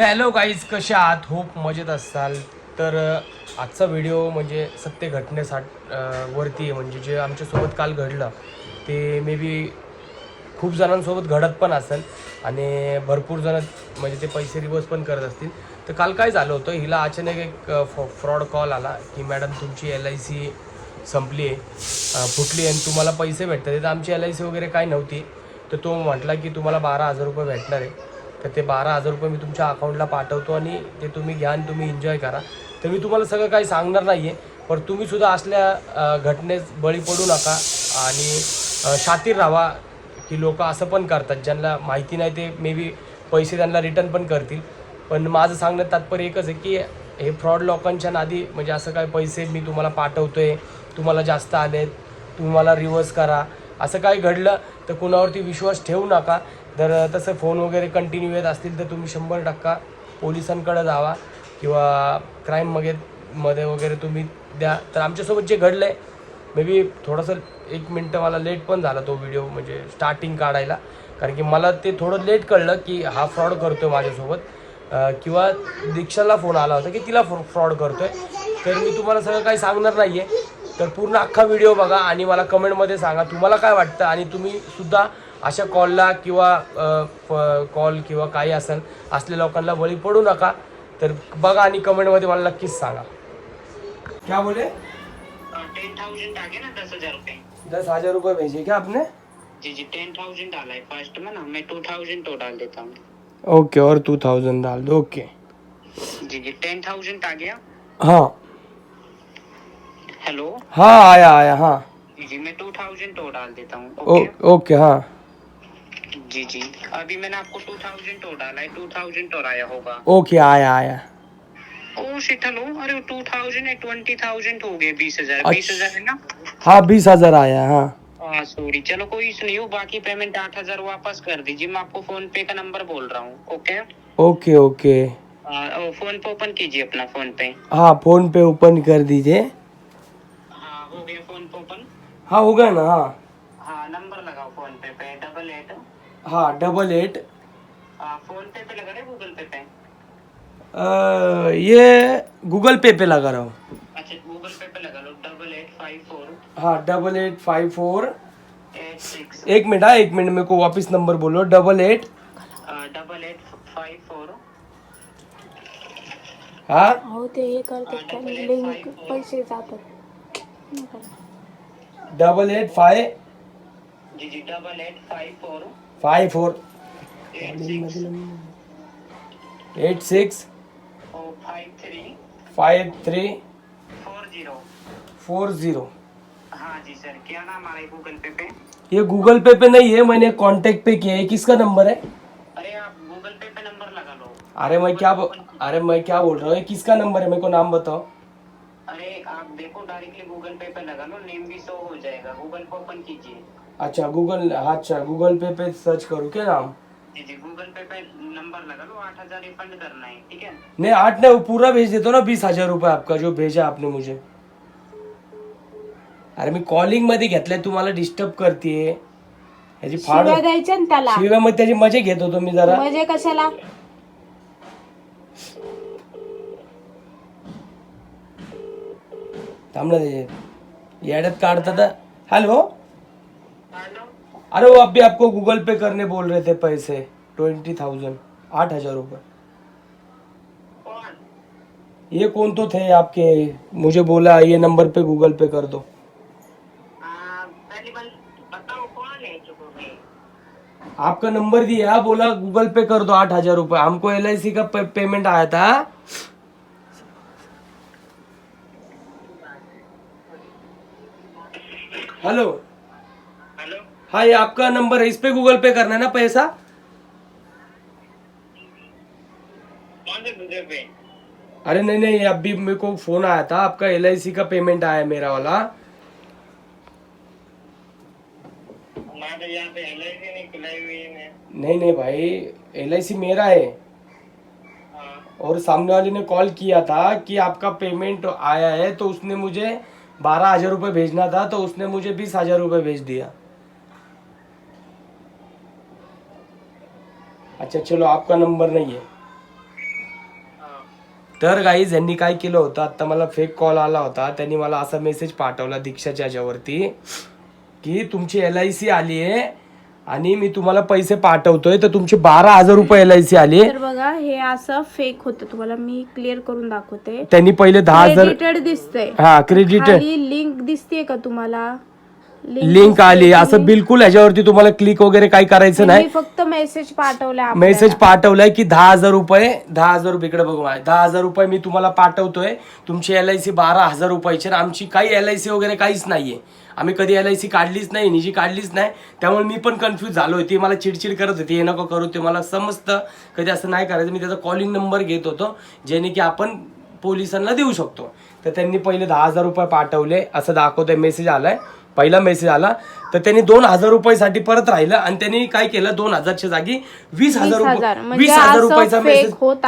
Hello guys कसे आहात? Hope मजेत असाल. तर आजचा व्हिडिओ म्हणजे सत्य घटनेसाठी वरती आहे. म्हणजे जे आमच्यासोबत काल घडलं ते मे बी खूप जणांसोबत घडत पण असेल आणि भरपूर जण म्हणजे ते पैसे रिवर्स पण करत असतील. तर काल काय झालं होतं हिला अचानक एक फ्रॉड कॉल आला की मॅडम तुमची एल आय सी संपली आहे फुटली आहे आणि तुम्हाला पैसे भेटतात. तर आमची एल आय सी वगैरे काय नव्हती. तर तो म्हटला की तुम्हाला बारा हजार रुपये भेटणार आहे. तर ते बारा हजार रुपये मी तुमच्या अकाउंटला पाठवतो आणि ते तुम्ही घ्या आणि तुम्ही एन्जॉय करा. तर मी तुम्हाला सगळं काही सांगणार नाही आहे पण तुम्हीसुद्धा असल्या घटनेस बळी पडू नका आणि शातीर राहा की लोक असं पण करतात ज्यांना माहिती नाही ते मे बी पैसे त्यांना रिटर्न पण करतील. पण माझं सांगणं तात्पर्य एकच आहे की हे फ्रॉड लोकांच्या नादी म्हणजे असं काय पैसे मी तुम्हाला पाठवतो आहे तुम्हाला जास्त आले तुम्हाला रिवर्स करा असं काही घडलं तर कुणावरती विश्वास ठेवू नका. जर तसं फोन वगैरे कंटिन्यू येत असतील तर तुम्ही शंभर टक्का पोलिसांकडे जावा किंवा क्राईममध्ये मध्ये वगैरे तुम्ही द्या. तर आमच्यासोबत जे घडलं आहे मे बी थोडंसं एक मिनटं मला लेट पण झाला तो व्हिडिओ म्हणजे स्टार्टिंग काढायला. कारण की मला ते थोडं लेट कळलं की हा फ्रॉड करतो आहे माझ्यासोबत किंवा दीक्षाला फोन आला होता की तिला फ्रॉ फ्रॉड करतो आहे तर मी तुम्हाला सगळं काही सांगणार नाही आहे तर पूर्ण अख्खा व्हिडिओ बघा आणि मला कमेंटमध्ये सांगा तुम्हाला काय वाटतं आणि तुम्हीसुद्धा अशा कॉलला किंवा कॉल किंवा काही असेल असलेल्या लोकांना बळी पडू नका. तर बघा आणि कमेंटमध्ये मला नक्कीच सांगा. क्या बोले? ना दस हज़ार रुपए रुपये भेजे क्या आपने? जी जी टेन थाउज़ेंड डाला है फ़र्स्ट में ना मैं टू थाउज़ेंड तो डाल देता हूँ. ओके और टू थाउज़ेंड डाल दो ओके जी जी टेन थाउज़ेंड आ गया हाँ. हेलो हाँ आया आया हाँ. जी जी मैं टू थाउज़ेंड तो डाल देता हूँ ओके ओके हाँ. जी जी। अभी मैंने आपको टू थाउज़ेंड तो डाला है टू थाउज़ेंड तो आया होगा। ओके आया आया। ओ शिट हेलो अरे टू थाउज़ेंड है ट्वेंटी थाउज़ेंड हो गए बीस हज़ार। अच्छा। बीस हज़ार है ना? हाँ बीस हज़ार आया हाँ। हाँ सॉरी चलो कोई इशू नहीं हो। बाकी पेमेंट आठ हज़ार वापस कर दीजिए। मैं आपको फ़ोन पे का नंबर बोल रहा हूँ okay okay. Okay PhonePe open कीजिए अपना फ़ोन पे। हाँ फ़ोन पे ओपन कर दीजिए। हाँ हो गया फ़ोन पे ओपन हाँ हो गया ना हाँ नंबर लगाओ फ़ोन पे पे डबल एट हाँ डबल एट फ़ोन पे पे लगा रहे गूगल पे पे? अ, ये गूगल पे पे लगा रहा हूँ। अच्छा गूगल पे पे लगा लो डबल एट फाइव फोर हाँ डबल एट फाइव फोर एक मिनट हाँ एक मिनट मेरे को वापस नंबर बोलो double eight double eight five four हाँ? हो ते हे करतात लिंक पैसे जातात डबल एट फाइव जी जी double eight five four five four eight six five three four zero four zero जी सर क्या नाम आ रहा गूगल पे पे? ये गूगल पे पे नहीं है मैंने कांटेक्ट पे किया है। किसका नंबर है? अरे आप गूगल पे पे नंबर लगा लो। अरे मैं क्या अरे मैं क्या बोल रहा हूँ? किसका नंबर है? मेरे को नाम बताओ। अरे आप देखो डायरेक्टली गूगल पे पे लगा लो नेम भी शो हो जाएगा। गूगल पे ओपन कीजिए। अच्छा गूगल अच्छा गूगल पे पे सर्च करूँ क्या नाम जी जी गूगल पे पे नंबर लगा लो आठ हजार रिफंड करना है ठीक है? नहीं आठ नहीं वो पूरा भेज देता हूँ ना बीस हजार रुपये आपका जो भेजा आपने मुझे। अरे मी कॉलिंगमध्ये घेतलंय तुम्हाला डिस्टर्ब करते याची फाड शिव्या द्यायच्या ना त्याला. शिवाय मग त्याची मजा घेत होतो मी जरा. म्हणजे कशाला? थांब ना त्याचे येड्यात काढतात हॅलो हेलो अरे वो अभी आपको गूगल पे करने बोल रहे थे पैसे। ट्वेंटी थाउज़ेंड आठ हज़ार रुपये ये कौन तो थे आपके? मुझे बोला ये नंबर पे गूगल पे कर दो। आपका नंबर दिया बोला गूगल पे कर दो आठ हज़ार रुपये हमको एल का पे, पेमेंट आया था। हेलो हाँ ये आपका नंबर है इस पे गूगल पे करना है ना पैसा? अरे नहीं नहीं अभी मेरे को फ़ोन आया था आपका एलआईसी का पेमेंट आया मेरा वाला। नहीं है नहीं नहीं भाई एलआईसी मेरा है। हाँ। और सामने वाले ने कॉल किया था कि आपका पेमेंट आया है तो उसने मुझे बारह हज़ार रुपये भेजना था तो उसने मुझे बीस हज़ार रुपये भेज दिया। अच्छा चलो आपका नंबर नहीं है। तर गाईज यांनी काय केलं होतं? आता मला फेक कॉल आला होता. त्यांनी मला असा मेसेज पाठवला दीक्षाच्या याच्यावरती की तुमची एल आय सी आली आहे आणि मी तुम्हाला पैसे पाठवतोय तर तुमचे बारा हजार रुपये एल आय सी आली तर बघा हे असं फेक होतं. तुम्हाला मी क्लिअर करून दाखवते. त्यांनी पहिले दहा हजार क्रेडिटेड दिसतंय. हा क्रेडिट लिंक दिसते का तुम्हाला? लिंक आली. असं बिलकुल ह्याच्यावरती तुम्हाला क्लिक वगैरे काही करायचं नाही. फक्त मेसेज आपल्याला. मेसेज पाठवलाय की दहा हजार रुपये दहा हजार रुपये इकडे बघू. दहा हजार रुपये मी तुम्हाला पाठवतोय. तुमची एल आय सी बारा हजार रुपयाची आणि आमची काही एल आय सी वगैरे काहीच नाहीये. आम्ही कधी एल आय सी काढलीच नाही निजी काढलीच नाही. त्यामुळे मी पण कन्फ्यूज झालो होती मला चिडचिड करत होती. हे नको करू ते मला समजतं. कधी असं नाही करायचं. मी त्याचा कॉलिंग नंबर घेत होतो जेणे की आपण पोलिसांना देऊ शकतो. तर त्यांनी पहिले दहा हजार रुपये पाठवले. असं दाखवतोय. मेसेज आलाय. पहिला मेसेज आला तर त्यांनी दोन हजार रुपयासाठी परत राहिलं आणि त्यांनी काय केलं दोन हजारच्या जागी वीस हजार 20,000 रुपये म्हणजे वीस हजार रुपयाचा मेसेज होत.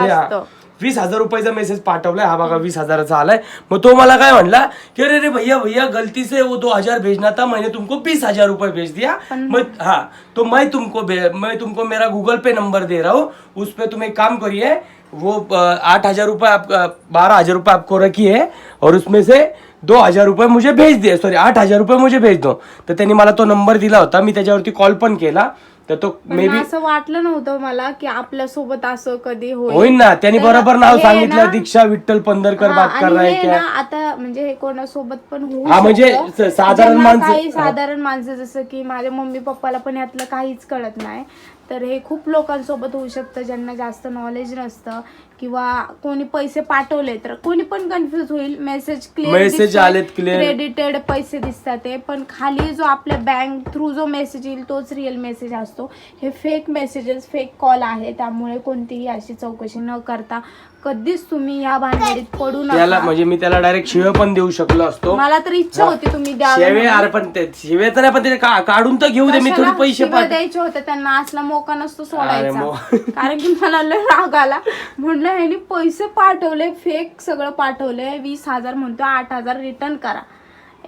वीस हजार रुपयाचा मेसेज पाठवलाय हा बघा वीस हजाराचा आलाय. मग तो मला काय म्हणला की अरे रे भैया भैया गलती से वो दो हजार भेजना था मैंने तुमको बीस हजार रुपए भेज दिया. मैं हाँ तो मैं तुमको मैं तुमको मेरा गूगल पे नंबर दे रहा हूँ उस पे तुम एक काम करिए वो आठ हजार रुपये आप बारह हजार रुपये आपको रखिए और उसमें से दो हजार रुपये मुझे भेज दिए सॉरी आठ हजार रुपये मुझे भेज दो. तर त्यांनी मला तो नंबर दिला होता. मी त्याच्यावरती कॉल पण केला. तर तो मे बी असं वाटलं नव्हतं मला की आपल्यासोबत असं कधी होईल. ना. त्यांनी तर बरोबर नाव हे सांगितलं. ना- दीक्षा विठ्ठल पंधरकर हा, बात कर आणि रहा है हे क्या ना आता म्हणजे हे कोणासोबत पण होऊ हा, म्हणजे शकतं. स- साधारण ज्यांना माणसं- काही साधारण माणसं जसं की माझ्या मम्मी पप्पाला पण यातलं काहीच कळत नाही. तर हे खूप लोकांसोबत होऊ शकतं ज्यांना जास्त नॉलेज नसतं किंवा कोणी पैसे पाठवले तर कोणी पण कन्फ्युज होईल. मेसेज Message आलेत clear. क्रेडिटेड पैसे दिसतात ते. पण खाली जो आपल्या बँक थ्रू जो मेसेज येईल तोच रिअल मेसेज असतो. हे फेक मेसेजेस फेक कॉल आहे. त्यामुळे कोणतीही अशी चौकशी न करता कधीच तुम्ही या भानगडीत पडू त्याला नका म्हणजे मी त्याला डायरेक्ट शिवे पण देऊ शकलो असतो. मला तर इच्छा होती तुम्ही द्यावे शिवे. अरे पण ते शिवे तर नाही पण ते का- काढून तर घेऊ दे मी थोडे पैसे द्यायचे होते त्यांना? असला मोका नसतो सोडायचा. मो- कारण की मला लय राग आला. म्हणलं ह्यांनी पैसे पाठवले फेक सगळं पाठवले वीस हजार म्हणतो आठ हजार रिटर्न करा.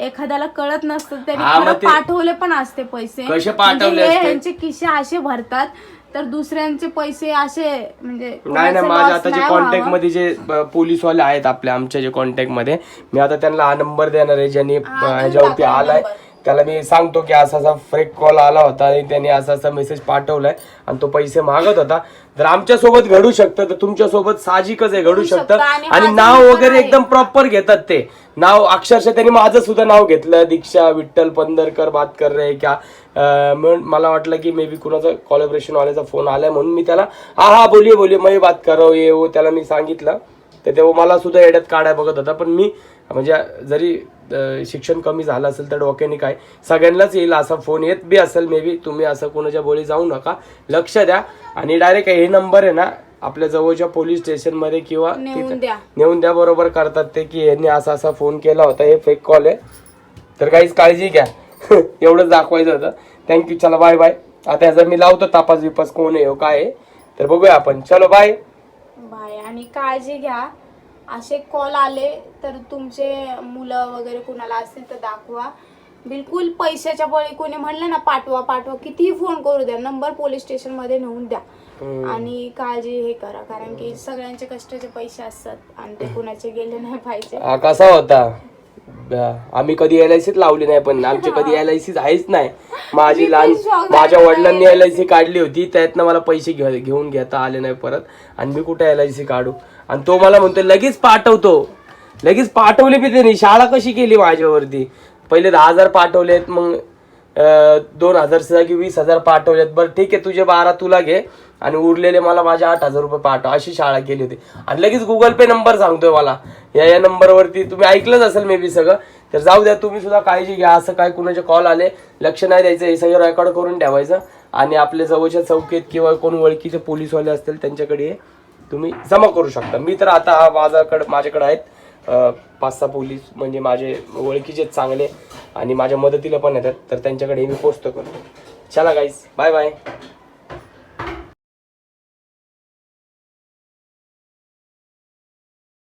एखाद्याला कळत नसतं त्यांनी हा, मग खरं ते- पाठवले पण असते पैसे. कसे पाठवले म्हणजे हे असते? यांचे किशे असे भरतात तर दुसऱ्यांचे पैसे असे म्हणजे नाही नाही माझ्या आता जे कॉन्टॅक्ट. मध्ये जे पोलीस वाले आहेत आपल्या आमच्या जे कॉन्टॅक्टमध्ये मी आता त्यांना हा नंबर देणार आहे ज्यांनी ह्याच्यावरती आलाय. त्याला मी सांगतो की असा असा फ्रेक कॉल आला होता आणि त्यांनी असा असा मेसेज पाठवलाय आणि तो पैसे मागत होता. जर आमच्यासोबत घडू शकतं तर तुमच्यासोबत साहजिकच आहे घडू शकतं. आणि हा नाव वगैरे एकदम प्रॉपर घेतात ते. नाव अक्षरशः त्यांनी माझं सुद्धा नाव घेतलं. दीक्षा विठ्ठल पंधरकर बात कर रहे क्या मला वाटलं की मे बी कुणाचा कोलॅबरेशन वाल्याचा फोन आलाय म्हणून मी त्याला हा हा बोलिये बोलिये. मैं बात कर हूं, ये वो त्याला मी सांगितलं. तर तेव्हा मला सुद्धा येड्यात काढाय बघत होता. पण मी म्हणजे जरी शिक्षण कमी झालं असेल तर डोक्याने काय सगळ्यांनाच येईल असा फोन येत बी असेल मे बी तुम्ही असं कोणाच्या बोली जाऊ नका. लक्ष द्या आणि डायरेक्ट हे नंबर आहे ना आपल्या जवळच्या पोलीस स्टेशनमध्ये किंवा नेऊन द्या. बरोबर करतात ते की यांनी असा असा फोन केला होता. हे फेक कॉल आहे. तर काहीच काळजी घ्या. एवढंच दाखवायचं होतं. थँक्यू चला बाय बाय आता ह्याचा मी लावतो तापास विपास कोण आहे हो, काय तर बघूया आपण. चलो बाय बाय. आणि काळजी घ्या. असे कॉल आले तर तुमचे मुलं वगैरे कुणाला असतील तर दाखवा. बिलकुल पैशाच्या बळी कोणी म्हणलं ना पाठवा पाठवा. कितीही फोन करू द्या. नंबर पोलीस स्टेशनमध्ये नेऊन द्या. आणि काळजी हे करा. कारण की सगळ्यांचे कष्टाचे पैसे असतात आणि ते कुणाचे गेले नाही पाहिजे. हा कसा होता? आम्ही कधी एल आय सीत लावली नाही पण आमची कधी एल आय सी आहेच नाही. माझी मी लहान माझ्या वडिलांनी एल आय सी काढली होती त्यातनं मला पैसे घेऊन घेता आले नाही परत आणि मी कुठे एल आय सी काढू? आणि तो मला म्हणतो लगेच पाठवतो. लगेच पाठवली बी त्यांनी. शाळा कशी केली माझ्यावरती? पहिले दहा हजार पाठवलेत मग दोन हजार जागी वीस हजार पाठवलेत. बरं ठीक आहे तुझे बारा तुला घे. आणि उरलेले मला माझे आठ हजार रुपये पाठव. अशी शाळा केली होती. आणि लगेच गुगल पे नंबर सांगतोय मला. या या नंबरवरती तुम्ही ऐकलंच असेल मे बी सगळं. तर जाऊ द्या तुम्ही सुद्धा काळजी घ्या. असं काय कुणाचे कॉल आले लक्ष नाही द्यायचं. हे सगळं रेकॉर्ड करून ठेवायचं. आणि आपल्या जवळच्या चौकीत किंवा कोण ओळखीचे पोलीसवाले असतील त्यांच्याकडे हे तुम्ही जमा करू शकता. मी तर आता माझ्याकडे माझ्याकडे आहेत. पाच सहा पोलीस म्हणजे माझे ओळखीचे चांगले आणि माझ्या मदतीला पण येतात तर त्यांच्याकडे मी पोचतो करतो चला गाईस बाय बाय